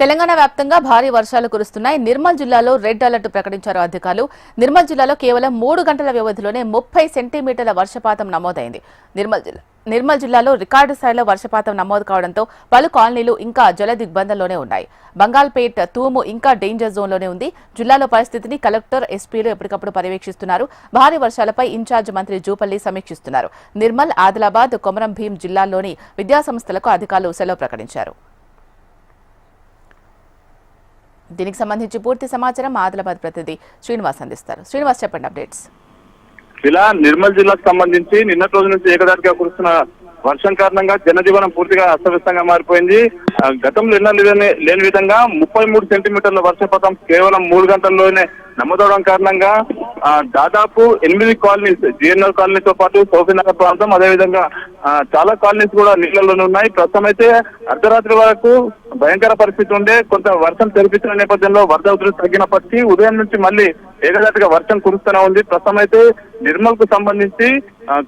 తెలంగాణ వ్యాప్తంగా భారీ వర్షాలు కురుస్తున్నాయి. నిర్మల్ జిల్లాలో రెడ్ అలర్ట్ ప్రకటించారు అధికారులు. నిర్మల్ జిల్లాలో కేవలం మూడు గంటల వ్యవధిలోనే ముప్పై సెంటీమీటర్ల వర్షపాతం నమోదైంది. నిర్మల్ జిల్లా నిర్మల్ జిల్లాలో రికార్డు స్థాయిలో వర్షపాతం నమోదు కావడంతో పలు కాలనీలు ఇంకా జల దిగ్బంధంలోనే ఉన్నాయి. బంగాల్పేట్ తూము ఇంకా డేంజర్ జోన్లోనే ఉంది. జిల్లాలో పరిస్థితిని కలెక్టర్ ఎస్పీలు ఎప్పటికప్పుడు పర్యవేక్షిస్తున్నారు. భారీ వర్షాలపై ఇన్ఛార్జ్ మంత్రి జూపల్లి సమీక్షిస్తున్నారు. నిర్మల్ ఆదిలాబాద్ కొమరం భీం జిల్లాల్లోని విద్యాసంస్థలకు అధికారులు సెలవు ప్రకటించారు. దీనికి సంబంధించి పూర్తి సమాచారం ఆదిలాబాద్ ప్రతినిధి శ్రీనివాస్ అందిస్తారు. శ్రీనివాస్ చెప్పండి అప్డేట్స్. ఇలా నిర్మల్ జిల్లాకు సంబంధించి నిన్నటి రోజు నుంచి ఏకదాటిగా కురుస్తున్న వర్షం కారణంగా జనజీవనం పూర్తిగా అస్తవ్యస్తంగా మారిపోయింది. గతంలో ఎన్నో లేని లేని విధంగా ముప్పై మూడు సెంటీమీటర్ల వర్షపాతం కేవలం మూడు గంటల్లోనే నమోదవడం కారణంగా దాదాపు ఎనిమిది కాలనీస్ జిఎన్ఆర్ కాలనీతో పాటు సోఫీనగర్ ప్రాంతం అదేవిధంగా చాలా కాలనీస్ కూడా నీళ్ళలోనే ఉన్నాయి. ప్రస్తుతం అయితే అర్ధరాత్రి వరకు భయంకర పరిస్థితి ఉండే కొంత వర్షం తెరిపించిన నేపథ్యంలో వరద ఉధృతి తగ్గినప్పటికీ ఉదయం నుంచి మళ్ళీ ఏకదాటిగా వర్షం కురుస్తూనే ఉంది. ప్రస్తుతం అయితే నిర్మల్కు సంబంధించి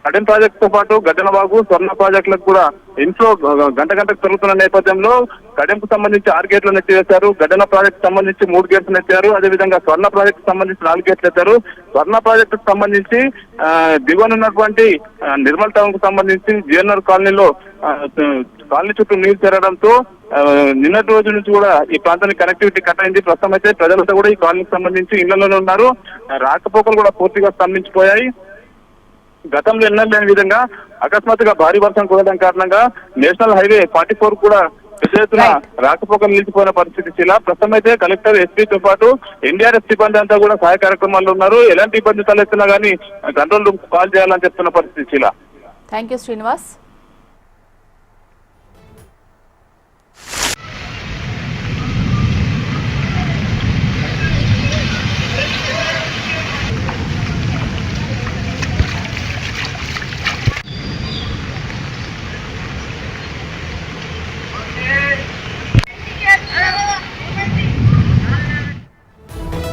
కడెం ప్రాజెక్ట్తో పాటు గడ్డనబాగు స్వర్ణ ప్రాజెక్టులకు కూడా ఇన్ఫ్లో గంట గంటకు పెరుగుతున్న నేపథ్యంలో కడెంకు సంబంధించి ఆరు గేట్లు ఎత్తివేశారు గడ్డన ప్రాజెక్ట్ సంబంధించి మూడు గేట్లు ఎత్తారు అదేవిధంగా స్వర్ణ ప్రాజెక్ట్ సంబంధించి నాలుగు గేట్లు ఎత్తారు స్వర్ణ ప్రాజెక్టు సంబంధించి ఆ, దిగువనున్నటువంటి నిర్మల్ టౌన్కు సంబంధించి జిఎన్ఆర్ కాలనీలో ఆ, కాలనీ చుట్టూ నీరు చేరడంతో నిన్నటి రోజు నుంచి కూడా ఈ ప్రాంతానికి కనెక్టివిటీ కట్ అయింది ప్రస్తుతం అయితే ప్రజలంతా కూడా ఈ కాలనీకి సంబంధించి ఇళ్ళలోనే ఉన్నారు. రాకపోకలు కూడా పూర్తిగా స్తంభించిపోయాయి. గతంలో ఎన్నడూ లేని విధంగా అకస్మాత్తుగా భారీ వర్షం కురవడం కారణంగా నేషనల్ హైవే ఫార్టీ ఫోర్ కూడా పెద్ద ఎత్తున రాకపోకలు నిలిచిపోయిన పరిస్థితి శిలా. ప్రస్తుతం అయితే కలెక్టర్ ఎస్పీతో పాటు ఎన్డీఆర్ఎఫ్ సిబ్బంది అంతా కూడా సహాయ కార్యక్రమాల్లో ఉన్నారు. ఎలాంటి ఇబ్బంది తలెత్తినా గానీ కంట్రోల్ రూమ్ కాల్ చేయాలని చెప్తున్న పరిస్థితి శిలా. Thank you Srinivas